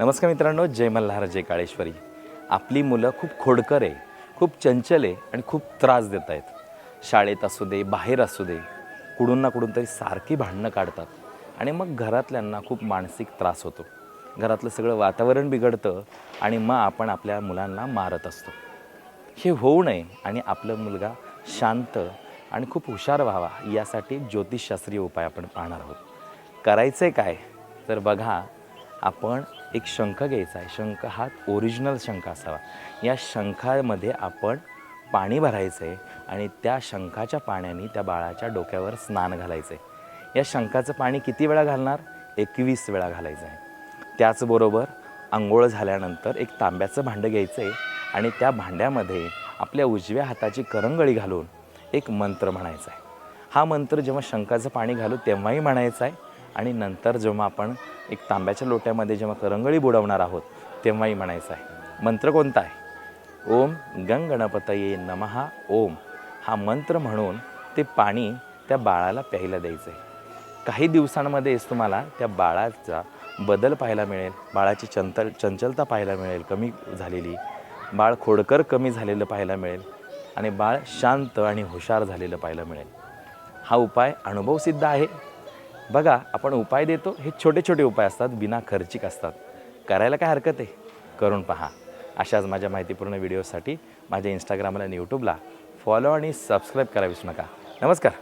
नमस्कार मित्रांनो जय मल्हार जय काळेश्वरी. आपली मुलं खूप खोडकर आहे खूप चंचल आहे आणि खूप त्रास देत आहेत. शाळेत असू दे बाहेर असू दे कुठून ना कुठून तरी सारखी भांडणं काढतात आणि मग घरातल्यांना खूप मानसिक त्रास होतो. घरातलं सगळं वातावरण बिघडतं आणि मग आपण आपल्या मुलांना मारत असतो. हे होऊ नये आणि आपलं मुलगा शांत आणि खूप हुशार व्हावा यासाठी ज्योतिषशास्त्रीय उपाय आपण पाहणार आहोत. करायचं आहे काय? तर बघा आपण एक शंख घ्यायचा आहे. शंख हा ओरिजिनल शंख असावा. या शंखामध्ये आपण पाणी भरायचं आहे आणि त्या शंखाच्या पाण्याने त्या बाळाच्या डोक्यावर स्नान घालायचं आहे या शंखाचं पाणी किती वेळा घालणार? एकवीस वेळा घालायचं आहे त्याचबरोबर आंघोळ झाल्यानंतर एक तांब्याचं भांडं घ्यायचं आहे आणि त्या भांड्यामध्ये आपल्या उजव्या हाताची करंगळी घालून एक मंत्र म्हणायचा आहे हा मंत्र जेव्हा शंखाचं पाणी घालू तेव्हाही म्हणायचा आहे आणि नंतर जेव्हा आपण एक तांब्याच्या लोट्यामध्ये जेव्हा करंगळी बुडवणार आहोत तेव्हाही म्हणायचं आहे. मंत्र कोणता आहे? ओम गंग गणपतये नमहा ओम हा मंत्र म्हणून ते पाणी त्या बाळाला प्यायला द्यायचं आहे काही दिवसांमध्येच तुम्हाला त्या बाळाचा बदल पाहायला मिळेल बाळाची चंचल चंचलता पाहायला मिळेल कमी झालेली. बाळ खोडकर कमी झालेलं पाहायला मिळेल आणि बाळ शांत आणि हुशार झालेलं पाहायला मिळेल. हा उपाय अनुभवसिद्ध आहे. बघा आपण उपाय देतो. हे छोटे छोटे उपाय असतात बिना खर्चिक असतात. करायला काय हरकत आहे? करून पहा. अशाच माझ्या माहितीपूर्ण व्हिडिओसाठी माझ्या इंस्टाग्रामला आणि यूट्यूबला फॉलो आणि सबस्क्राईब करा विसरू नका. नमस्कार.